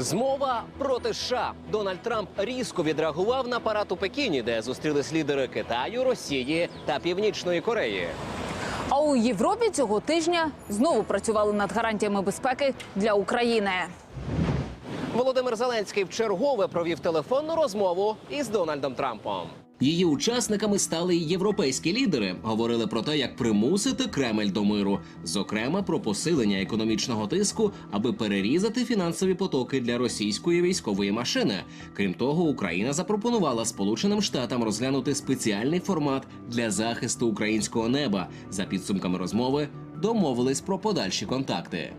Змова проти США. Дональд Трамп різко відреагував на парад у Пекіні, де зустрілись лідери Китаю, Росії та Північної Кореї. А у Європі цього тижня знову працювали над гарантіями безпеки для України. Володимир Зеленський в чергове провів телефонну розмову із Дональдом Трампом. Її учасниками стали й європейські лідери. Говорили про те, як примусити Кремль до миру, зокрема про посилення економічного тиску, аби перерізати фінансові потоки для російської військової машини. Крім того, Україна запропонувала Сполученим Штатам розглянути спеціальний формат для захисту українського неба. За підсумками розмови домовились про подальші контакти.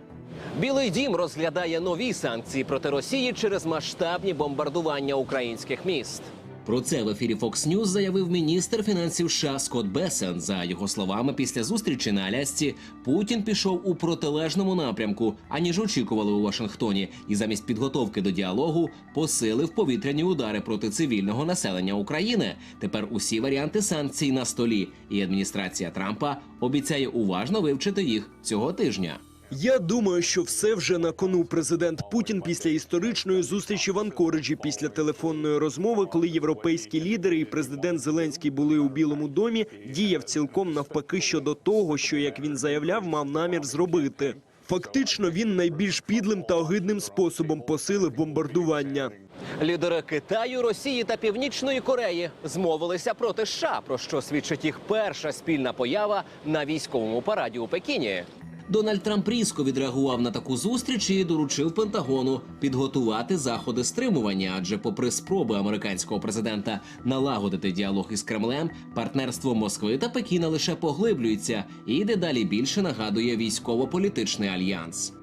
Білий дім розглядає нові санкції проти Росії через масштабні бомбардування українських міст. Про це в ефірі Fox News заявив міністр фінансів США Скотт Бесен. За його словами, після зустрічі на Алясці Путін пішов у протилежному напрямку, аніж очікували у Вашингтоні, і замість підготовки до діалогу посилив повітряні удари проти цивільного населення України. Тепер усі варіанти санкцій на столі, і адміністрація Трампа обіцяє уважно вивчити їх цього тижня. Я думаю, що все вже на кону. Президент Путін після історичної зустрічі в Анкориджі, після телефонної розмови, коли європейські лідери і президент Зеленський були у Білому домі, діяв цілком навпаки щодо того, що як він заявляв, мав намір зробити. Фактично, він найбільш підлим та огидним способом посилив бомбардування. Лідери Китаю, Росії та Північної Кореї змовилися проти США, про що свідчить їх перша спільна поява на військовому параді у Пекіні. Дональд Трамп різко відреагував на таку зустріч і доручив Пентагону підготувати заходи стримування. Адже, попри спроби американського президента налагодити діалог із Кремлем, партнерство Москви та Пекіна лише поглиблюється і дедалі більше нагадує військово-політичний альянс.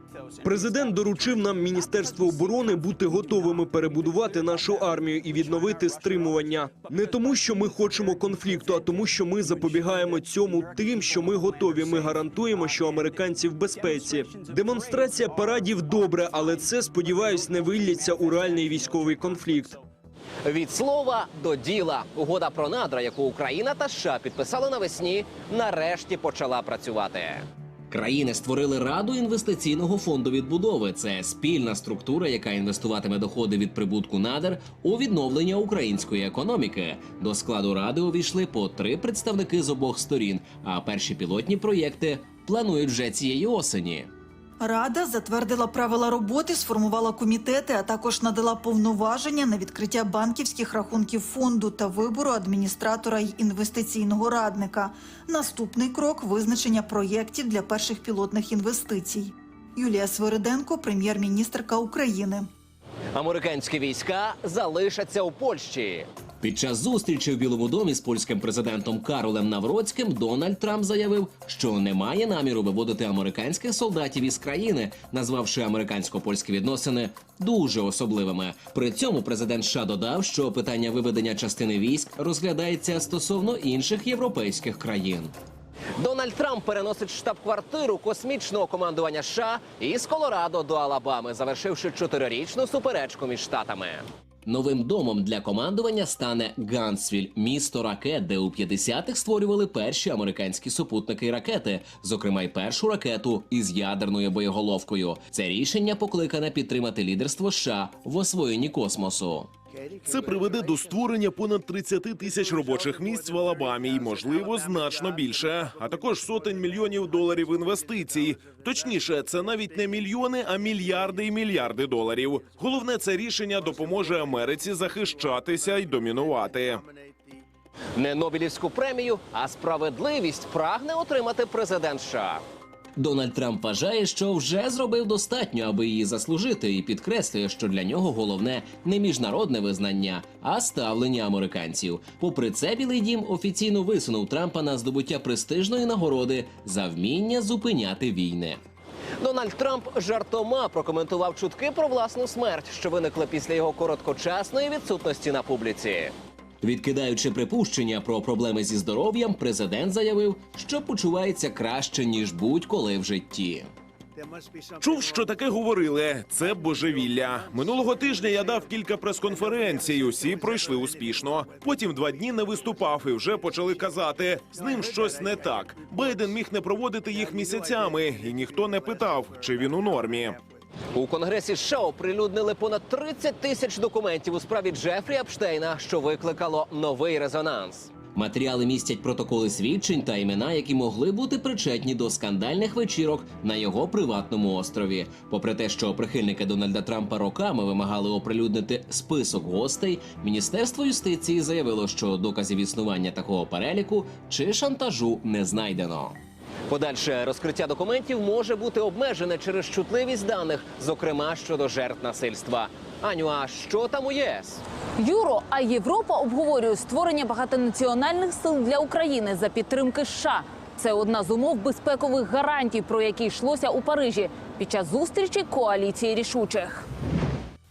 Президент доручив нам Міністерство оборони бути готовими перебудувати нашу армію і відновити стримування. Не тому, що ми хочемо конфлікту, а тому, що ми запобігаємо цьому тим, що ми готові. Ми гарантуємо, що американці в безпеці. Демонстрація парадів добре, але це сподіваюсь не виллється у реальний військовий конфлікт. Від слова до діла угода про надра, яку Україна та США підписали навесні, нарешті почала працювати. Країни створили раду інвестиційного фонду відбудови. Це спільна структура, яка інвестуватиме доходи від прибутку надр у відновлення української економіки. До складу ради увійшли по три представники з обох сторін. А перші пілотні проєкти планують вже цієї осені. Рада затвердила правила роботи, сформувала комітети, а також надала повноваження на відкриття банківських рахунків фонду та вибору адміністратора й інвестиційного радника. Наступний крок визначення проєктів для перших пілотних інвестицій. Юлія Свириденко, прем'єр-міністрка України. Американські війська залишаться у Польщі. Під час зустрічі в Білому домі з польським президентом Каролем Навроцьким Дональд Трамп заявив, що не має наміру виводити американських солдатів із країни, назвавши американсько-польські відносини дуже особливими. При цьому президент США додав, що питання виведення частини військ розглядається стосовно інших європейських країн. Дональд Трамп переносить штаб-квартиру космічного командування США із Колорадо до Алабами, завершивши чотирирічну суперечку між штатами. Новим домом для командування стане Гансвіль, місто ракет, де у 50-х створювали перші американські супутники і ракети, зокрема й першу ракету із ядерною боєголовкою. Це рішення покликане підтримати лідерство США в освоєнні космосу. Це приведе до створення понад 30 тисяч робочих місць в Алабамі, і, можливо, значно більше, а також сотень мільйонів доларів інвестицій. Точніше, це навіть не мільйони, а мільярди і мільярди доларів. Головне, це рішення допоможе Америці захищатися і домінувати. Не Нобелівську премію, а справедливість прагне отримати президент США. Дональд Трамп вважає, що вже зробив достатньо, аби її заслужити, і підкреслює, що для нього головне не міжнародне визнання, а ставлення американців. Попри це, Білий Дім офіційно висунув Трампа на здобуття престижної нагороди за вміння зупиняти війни. Дональд Трамп жартома прокоментував чутки про власну смерть, що виникли після його короткочасної відсутності на публіці. Відкидаючи припущення про проблеми зі здоров'ям, президент заявив, що почувається краще ніж будь-коли в житті. Чув, що таке говорили. Це божевілля. Минулого тижня я дав кілька прес-конференцій. Усі пройшли успішно. Потім два дні не виступав і вже почали казати, з ним щось не так. Байден міг не проводити їх місяцями, і ніхто не питав, чи він у нормі. У Конгресі США оприлюднили понад 30 тисяч документів у справі Джефрі Епштейна, що викликало новий резонанс. Матеріали містять протоколи свідчень та імена, які могли бути причетні до скандальних вечірок на його приватному острові. Попри те, що прихильники Дональда Трампа роками вимагали оприлюднити список гостей, міністерство юстиції заявило, що доказів існування такого переліку чи шантажу не знайдено. Подальше розкриття документів може бути обмежене через чутливість даних, зокрема щодо жертв насильства. Аню, а що там у ЄС? Юро, а Європа обговорює створення багатонаціональних сил для України за підтримки США. Це одна з умов безпекових гарантій, про які йшлося у Парижі під час зустрічі коаліції рішучих.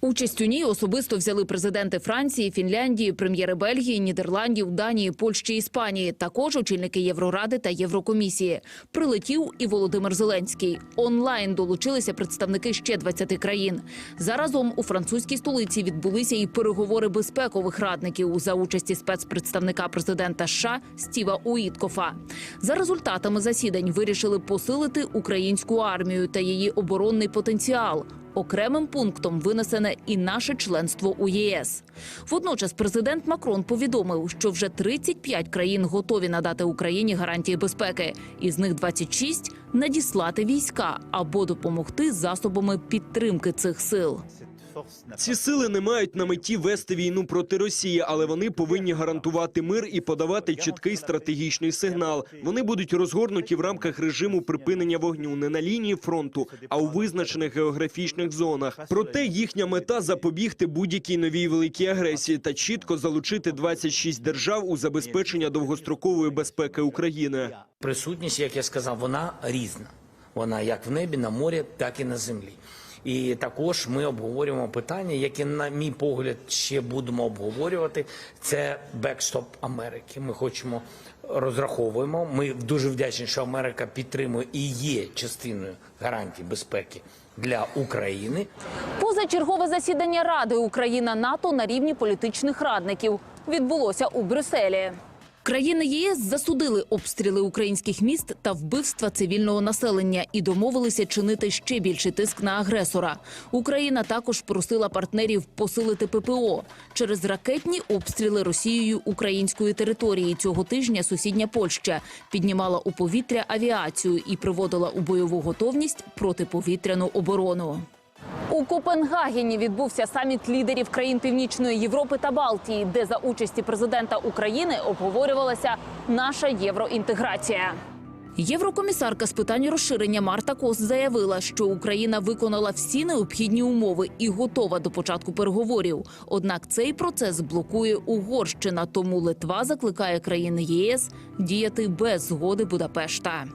Участь у ній особисто взяли президенти Франції, Фінляндії, прем'єри Бельгії, Нідерландів, Данії, Польщі, Іспанії. Також очільники Євроради та Єврокомісії. Прилетів і Володимир Зеленський. Онлайн долучилися представники ще 20 країн. Заразом у французькій столиці відбулися і переговори безпекових радників за участі спецпредставника президента США Стіва Уіткофа. За результатами засідань вирішили посилити українську армію та її оборонний потенціал. Окремим пунктом винесене і наше членство у ЄС. Водночас президент Макрон повідомив, що вже 35 країн готові надати Україні гарантії безпеки, із них 26 – надіслати війська або допомогти засобами підтримки цих сил. Ці сили не мають на меті вести війну проти Росії, але вони повинні гарантувати мир і подавати чіткий стратегічний сигнал. Вони будуть розгорнуті в рамках режиму припинення вогню не на лінії фронту, а у визначених географічних зонах. Проте їхня мета запобігти будь-якій новій великій агресії та чітко залучити 26 держав у забезпечення довгострокової безпеки України. Присутність, як я сказав, вона різна. Вона як в небі, на морі, так і на землі. І також ми обговорюємо питання, які, на мій погляд, ще будемо обговорювати. Це бекстоп Америки. Ми хочемо розраховуємо. Ми дуже вдячні, що Америка підтримує і є частиною гарантій безпеки для України. Позачергове засідання Ради Україна НАТО на рівні політичних радників відбулося у Брюсселі. Країни ЄС засудили обстріли українських міст та вбивства цивільного населення і домовилися чинити ще більший тиск на агресора. Україна також просила партнерів посилити ППО через ракетні обстріли Росією української території. Цього тижня сусідня Польща піднімала у повітря авіацію і приводила у бойову готовність протиповітряну оборону. У Копенгагені відбувся саміт лідерів країн Північної Європи та Балтії, де за участі президента України обговорювалася наша євроінтеграція. Єврокомісарка з питань розширення Марта Кос заявила, що Україна виконала всі необхідні умови і готова до початку переговорів. Однак цей процес блокує Угорщина, тому Литва закликає країни ЄС діяти без згоди Будапешта.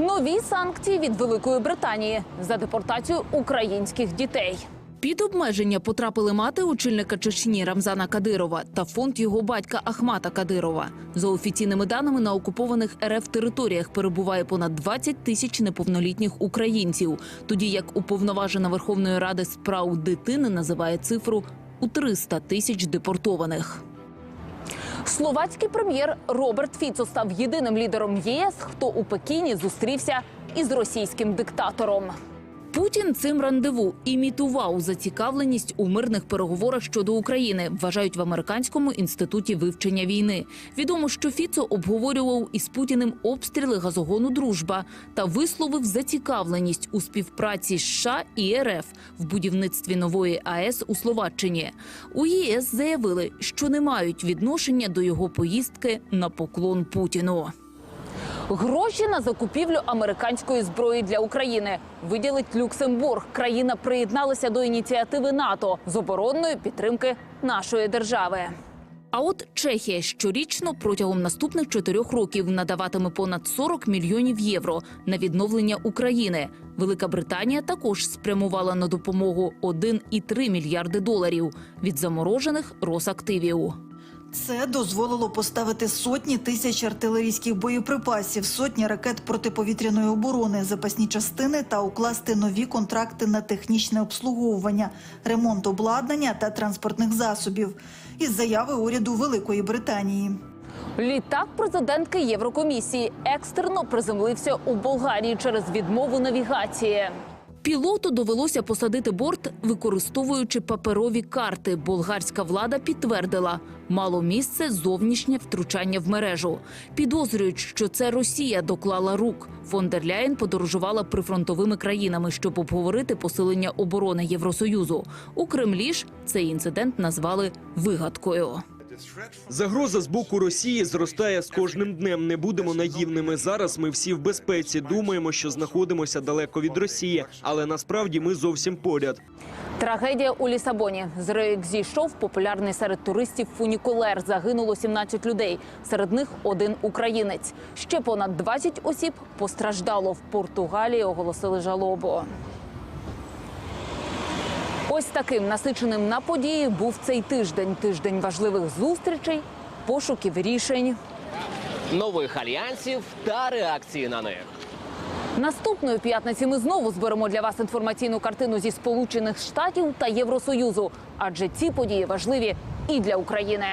Нові санкції від Великої Британії за депортацію українських дітей. Під обмеження потрапили мати очільника Чечні Рамзана Кадирова та фонд його батька Ахмата Кадирова. За офіційними даними на окупованих РФ територіях перебуває понад 20 тисяч неповнолітніх українців. Тоді як уповноважена Верховної Ради з прав дитини називає цифру у 300 тисяч депортованих. Словацький прем'єр Роберт Фіцо став єдиним лідером ЄС, хто у Пекіні зустрівся із російським диктатором. Путін цим рандеву імітував зацікавленість у мирних переговорах щодо України, вважають в американському інституті вивчення війни. Відомо, що Фіцо обговорював із Путіним обстріли газогону Дружба та висловив зацікавленість у співпраці США і РФ в будівництві нової АЕС у Словаччині. У ЄС заявили, що не мають відношення до його поїздки на поклон Путіну. Гроші на закупівлю американської зброї для України виділить Люксембург. Країна приєдналася до ініціативи НАТО з оборонної підтримки нашої держави. А от Чехія щорічно протягом наступних чотирьох років надаватиме понад 40 мільйонів євро на відновлення України. Велика Британія також спрямувала на допомогу 1,3 мільярди доларів від заморожених Росактивів. Це дозволило поставити сотні тисяч артилерійських боєприпасів, сотні ракет протиповітряної оборони, запасні частини та укласти нові контракти на технічне обслуговування, ремонт обладнання та транспортних засобів. Із заяви уряду Великої Британії. Літак президентки Єврокомісії екстерно приземлився у Болгарії через відмову навігації. Пілоту довелося посадити борт, використовуючи паперові карти. Болгарська влада підтвердила, мало місце зовнішнє втручання в мережу. Підозрюють, що це Росія доклала рук. Фон подорожувала прифронтовими країнами, щоб обговорити посилення оборони Євросоюзу. У Кремлі ж цей інцидент назвали вигадкою. Загроза з боку Росії зростає з кожним днем. Не будемо наївними. Зараз ми всі в безпеці. Думаємо, що знаходимося далеко від Росії, але насправді ми зовсім поряд. Трагедія у Лісабоні. З рейк зійшов популярний серед туристів фунікулер. Загинуло 17 людей. Серед них один українець. Ще понад 20 осіб постраждало. В Португалії оголосили жалобу. Ось таким насиченим на події був цей тиждень. Тиждень важливих зустрічей, пошуків рішень. Нових альянсів та реакції на них. Наступної п'ятниці ми знову зберемо для вас інформаційну картину зі Сполучених Штатів та Євросоюзу, адже ці події важливі і для України.